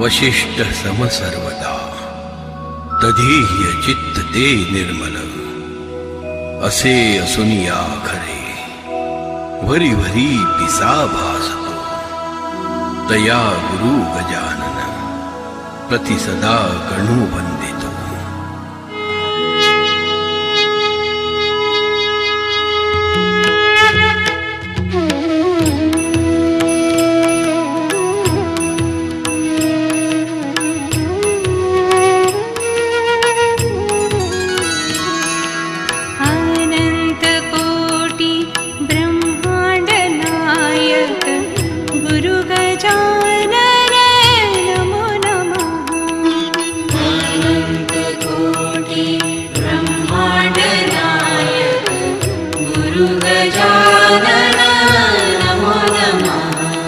वशिष्ठ सम सर्वदा। तधीह्य चित्त ते निर्मल। असे असुनिया खरे। वरी पिसा भासतो तया गुरु गजानन। प्रतिसदा गणू वंदे 안녕.